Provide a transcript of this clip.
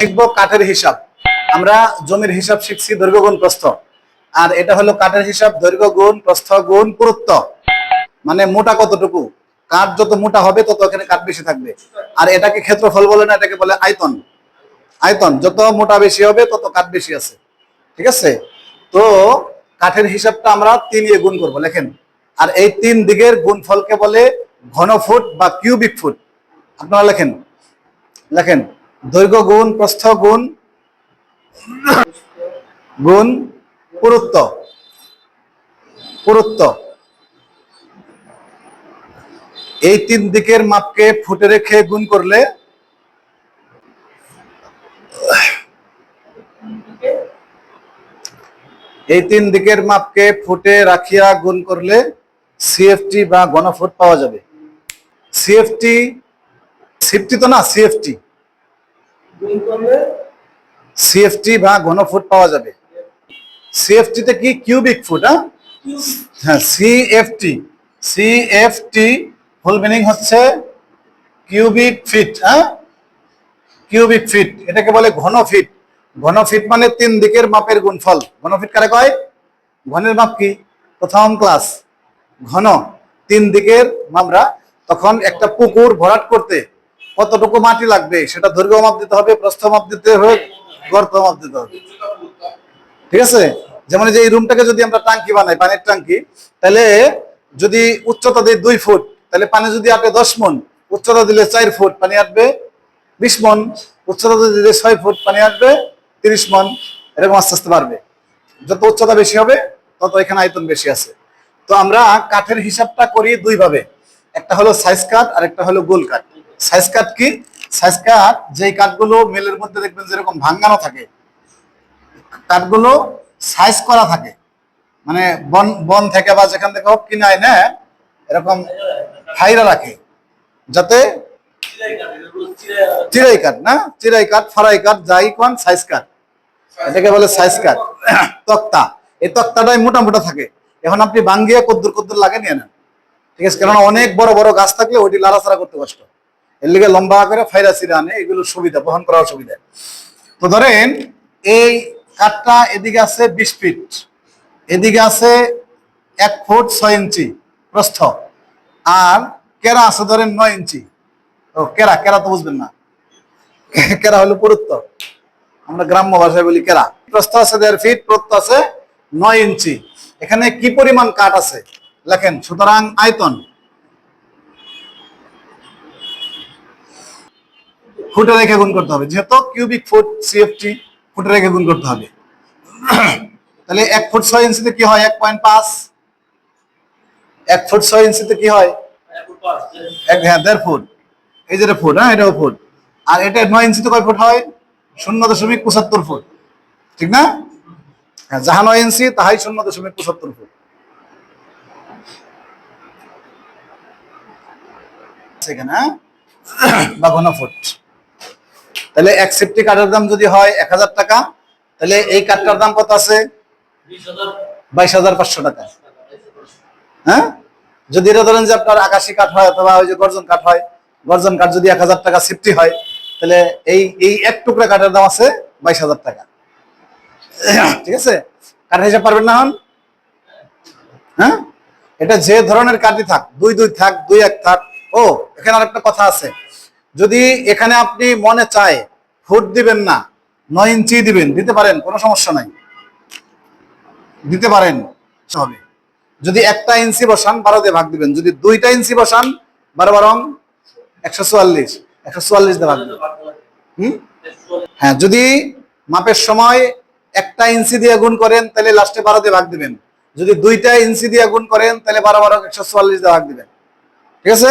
শিখব কাঠের হিসাব। আমরা জমির হিসাব শিখছি দৈর্ঘ্য গুণ প্রস্থ। আর এটা হলো কাঠের হিসাব, দৈর্ঘ্য গুণ, প্রস্থ গুণ, পুরুত্ব। মানে মোটা কতটুকু? কাঠ যত মোটা হবে, তত এখানে কাঠ বেশি থাকবে। আর এটাকে ক্ষেত্রফল বলে না, এটাকে বলে আয়তন। আয়তন, যত মোটা বেশি হবে, তত কাঠ বেশি আছে। ঠিক আছে? তো কাঠের হিসাবটা আমরা তিন দিয়ে গুণ করব, লেখেন। আর এই তিন দিকের গুণফলকে বলে ঘন ফুট বা কিউবিক ফুট। আপনারা লেখেন। লেখেন। দৈর্ঘ্য গুণ, প্রস্থ গুণ গুণ, পুরুত্ব। পুরুত্ব। এই তিন দিকের মাপকে ফুটে রেখে গুণ করলে এই তিন দিকের মাপকে ফুটে রাখিয়া গুণ করলে সিএফটি বা গণফুট পাওয়া যাবে। সিএফটি সিফটি তো না সিএফটি সিএফটি বা ঘনফুট পাওয়া যাবে। সিএফটি তে কি কিউবিক ফুট হ্যাঁ? সিএফটি সিএফটি ফুল মিনিং হচ্ছে কিউবিক ফিট হ্যাঁ? কিউবিক ফিট এটাকে বলে ঘন ফিট ঘন ফিট মানে তিন দিকের মাপের গুণফল। ঘন ফিট কারে কয়? ঘনের মাপ কি? প্রথম ক্লাস ঘন, তিন দিকের আমরা তখন একটা পুকুর ভরাট করতে কতটুকু মাটি লাগবে, সেটা দৈর্ঘ্য মাপ দিতে হবে, প্রস্থ মাপ দিতে হবে, গর্ত মাপ দিতে হবে। ঠিক আছে? যেমন যে এই রুমটাকে যদি আমরা টাঙ্কি বানাই, পানির টাঙ্কি, তাহলে যদি উচ্চতা দিই দুই ফুট, তাহলে পানি যদি আটে দশ মন, উচ্চতা দিলে চার ফুট, পানি আসবে বিশ মন, উচ্চতা দিলে ছয় ফুট, পানি আসবে তিরিশ মন, এরকম আস্তে আস্তে বাড়বে। যত উচ্চতা বেশি হবে, তত এখানে আয়তন বেশি আছে। তো আমরা কাঠের হিসাবটা করি দুই ভাবে একটা হলো সাইজ কাঠ আর একটা হলো গোল কাঠ সাইজ কাঠ কি? সাইজ কাঠ যেই কাঠগুলো মেলের মধ্যে দেখবেন যেরকম ভাঙ্গানো থাকে কাঠগুলো সাইজ করা থাকে। মানে বন বন থেকে বা যেখান থেকে হোক কিনে আয় না এরকম ফাইরা রাখে। যাতে চিরাই কাঠ, না? চিরাই কাঠ, ফারাই কাঠ, যাই কোন সাইজ কাঠ এটাকে বলে সাইজ কাঠ তক্তা। এই তক্তাটাই মোটা থাকে। এখন আপনি বাঙ্গিয়া কদ্দুর কদ্দুর লাগে নিয়ে নেন। ঠিক আছে? কেননা অনেক বড় বড় গাছ থাকলে ওইটি লাড়াচাড়া করতে কষ্ট। এর লিগে লম্বা করে ফাইরা চিরা আনে, এগুলো সুবিধা, বহন করার সুবিধা। তো ধরেন, এই কাঠটা এদিকে আছে বিশ ফিট, এদিকে আছে এক ফুট ছয় ইঞ্চি প্রস্থ, আর কেরা আছে ধরেন নয় ইঞ্চি। ও, কেরা কেরা তো বুঝবেন না। কেরা হলো পুরুত্ব। আমরা গ্রাম্য ভাষায় বলি কেরা। প্রস্থ আছে দেড় ফিট প্রস্থ আছে নয় ইঞ্চি। এখানে কি পরিমাণ কাঠ আছে? লেখেন, সুতরাং আয়তন। ফুটে রেখে গুণ করতে হবে। যেহেতু কিউবিক ফুট সিএফটি ফুটে রেখে গুণ করতে হবে। তাহলে এক ফুট ছয় ইঞ্চিতে কি হয়? এক পয়েন্ট পাঁচ। এক ফুট ছয় ইঞ্চিতে কি হয়? এক হ্যাঁ দেড় ফুট। এই যে এটা ফুট হ্যাঁ এটাও ফুট। আর এটা নয় ইঞ্চিতে কয় ফুট হয়? শূন্য দশমিক পঁচাত্তর ফুট। ঠিক না? হ্যাঁ যাহা নয় ইঞ্চি, তাহাই শূন্য দশমিক পঁচাত্তর ফুট। সেখানে হ্যাঁ? বা ফুট। তাহলে এক সেফটি কাঠের দাম যদি হয় এক হাজার টাকা, তাহলে এই কাঠটার দাম কত আছে? বাইশ হাজার পাঁচশো টাকা। হ্যাঁ? যদি এটা ধরেন যে আপনার আকাশি কাঠ হয় অথবা ওই যে গর্জন কাঠ হয়, গর্জন কাঠ যদি এক হাজার টাকা সেফটি হয়, তাহলে এই এই এক টুকরা কাঠের দাম আছে বাইশ হাজার টাকা। ঠিক আছে? কাঠ হিসাব পারবেন না হন হ্যাঁ? এটা যে ধরনের কাঠই থাক, দুই দুই থাক, দুই এক থাক। ও, এখানে আরেকটা কথা আছে। যদি এখানে আপনি মনে চায়, ফুট দিবেন না, নয় ইঞ্চি দিবেন, দিতে পারেন, কোনো সমস্যা নাই। দিতে পারেন হবে যদি একটা ইঞ্চি বসান, বারো দিয়ে ভাগ দিবেন। যদি দুইটা ইঞ্চি বসান, বারো বারং একশো চুয়াল্লিশ। একশো চুয়াল্লিশ দিয়ে ভাগ দিবেন। হুম? হ্যাঁ যদি মাপের সময় একটা ইঞ্চি দিয়ে গুণ করেন, তাহলে লাস্টে বারো দিয়ে ভাগ দিবেন। যদি দুইটা ইঞ্চি দিয়ে গুণ করেন, তাহলে বারো বারো একশো চুয়াল্লিশ দিয়ে ভাগ দিবেন। ঠিক আছে?